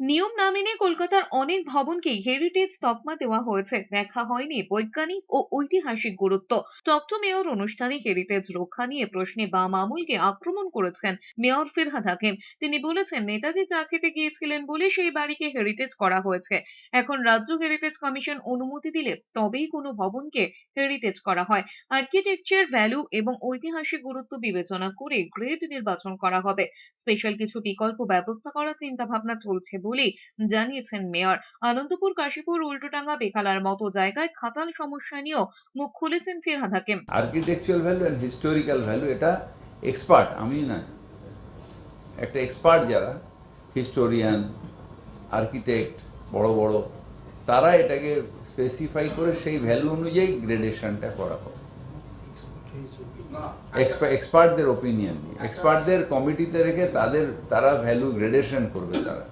নিয়ম না মেনে কলকাতার অনেক ভবনকেই হেরিটেজ তকমা দেওয়া হয়েছে। দেখা হয়নি বৈজ্ঞানিক ও ঐতিহাসিক গুরুত্ব। টকটো মেয়র অনুষ্ঠানে হেরিটেজ রক্ষা নিয়ে প্রশ্নে বাম আমলকে আক্রমণ করেছেন মেয়র ফিরহাদ হাকিম। তিনি বলেছেন, নেতাজি চা খেতে গিয়েছিলেন বলে সেই বাড়িকে হেরিটেজ করা হয়েছে। এখন রাজ্য হেরিটেজ কমিশন অনুমতি দিলে তবেই কোনো ভবনকে হেরিটেজ করা হয়। আর্কিটেকচার ভ্যালু এবং ঐতিহাসিক গুরুত্ব বিবেচনা করে গ্রেড নির্বাচন করা হবে। স্পেশাল কিছু বিকল্প ব্যবস্থা করার চিন্তা ভাবনা চলছে বলেই জানিয়েছেন মেয়র। আনন্দপুর, কাশীপুর উল্টোডাঙ্গা বেকালার মতো জায়গায় খাতাল সমস্যা নিয়েও মুখ খুলেছেন Firhad Hakim. Architectural value and historical value এটা এক্সপার্ট আমি না, একটা এক্সপার্ট যারা হিস্টোরিয়ান আর্কিটেক্ট বড় বড়, তারা এটাকে স্পেসিফাই করে সেই ভ্যালু অনুযায়ী গ্রেডেশনটা করা হবে এক্সপার্টদের ওপিনিয়ন নিয়ে এক্সপার্টদের কমিটিতে রেখে তাদের, তারা ভ্যালু গ্রেডেশন করবে তারা।